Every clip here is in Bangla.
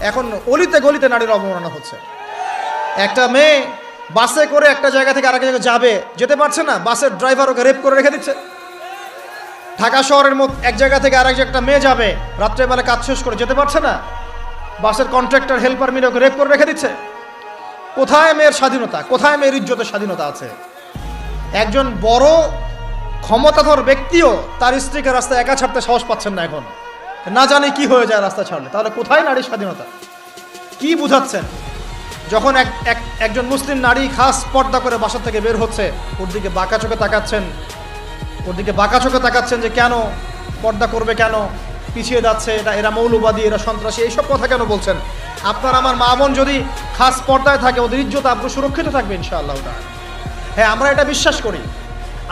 এখন অলিতে গলিতে নারীর অবমাননা হচ্ছে। একটা মেয়ে বাসে করে একটা জায়গা থেকে আরেক জায়গায় যাবে, যেতে পারছে না, বাসের ড্রাইভার ওকে রেপ করে রেখে দিচ্ছে। ঢাকা শহরের মধ্যে এক জায়গা থেকে আরেক একটা মেয়ে যাবে, রাত্রেবেলা কাজ শেষ করে যেতে পারছে না, বাসের কন্ট্রাক্টর হেল্পার মিলে ওকে রেপ করে রেখে দিচ্ছে। কোথায় মেয়ের স্বাধীনতা? কোথায় মেয়ের ইজ্জতের স্বাধীনতা আছে? একজন বড় ক্ষমতাধর ব্যক্তিও তার স্ত্রীকে রাস্তায় একা ছাড়তে সাহস পাচ্ছেন না এখন। না জানি কি হয়ে যায় রাস্তা ছাড়লে। তাহলে কোথায় নারীর স্বাধীনতা? কি বুঝাচ্ছেন? যখন এক এক, একজন মুসলিম নারী খাস পর্দা করে বাসা থেকে বের হচ্ছে, ওর দিকে বাঁকা চোখে তাকাচ্ছেন। ওর দিকে বাঁকা চোখে তাকাচ্ছেন যে কেন পর্দা করবে কেন? পিছিয়ে যাচ্ছে, এটা এরা মৌলবাদী, এরা সন্ত্রাসী, এইসব কথা কেন বলছেন? আপনার আমার মা বোন যদি খাস পর্দায় থাকে, ওদের ইজ্জত আপনার সুরক্ষিত থাকবে ইনশাআল্লাহ। হ্যাঁ আমরা এটা বিশ্বাস করি।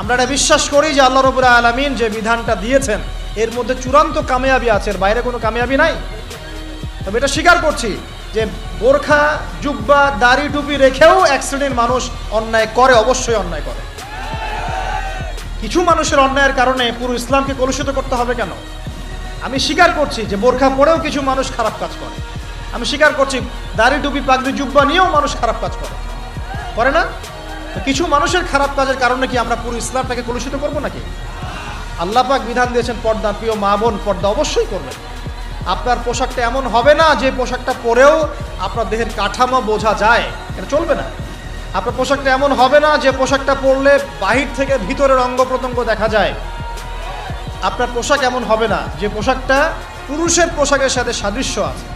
আমরা এটা বিশ্বাস করি যে আল্লাহ রবুল্লা আলমিন যে বিধানটা দিয়েছেন এর মধ্যে চূড়ান্ত কামিয়াবি আছে, এর বাইরে কোনো কামিয়াবি নাই। তবে এটা স্বীকার করছি যে বোরখা, জুব্বা, দাড়ি, টুপি রেখেও এক শ্রেণির মানুষ অন্যায় করে, অবশ্যই অন্যায় করে। কিছু মানুষের অন্যায়ের কারণে পুরো ইসলামকে কলুষিত করতে হবে কেন? আমি স্বীকার করছি যে বোরখা পরেও কিছু মানুষ খারাপ কাজ করে। আমি স্বীকার করছি দাড়ি, টুপি, পাগড়ি, জুব্বা নিয়েও মানুষ খারাপ কাজ করে। করে না? কিছু মানুষের খারাপ কাজের কারণে কি আমরা পুরো ইসলামটাকে কলুষিত করব নাকি? আল্লাহ পাক বিধান দিয়েছেন, পর্দা প্রিয় মা বোন, পর্দা অবশ্যই করবেন। আপনার পোশাকটা এমন হবে না যে পোশাকটা পরেও আপনার দেহের কাঠামো বোঝা যায়। এটা চলবে না। আপনার পোশাকটা এমন হবে না যে পোশাকটা পরলে বাহির থেকে ভিতরের অঙ্গ প্রত্যঙ্গ দেখা যায়। আপনার পোশাক এমন হবে না যে পোশাকটা পুরুষের পোশাকের সাথে সাদৃশ্য আছে।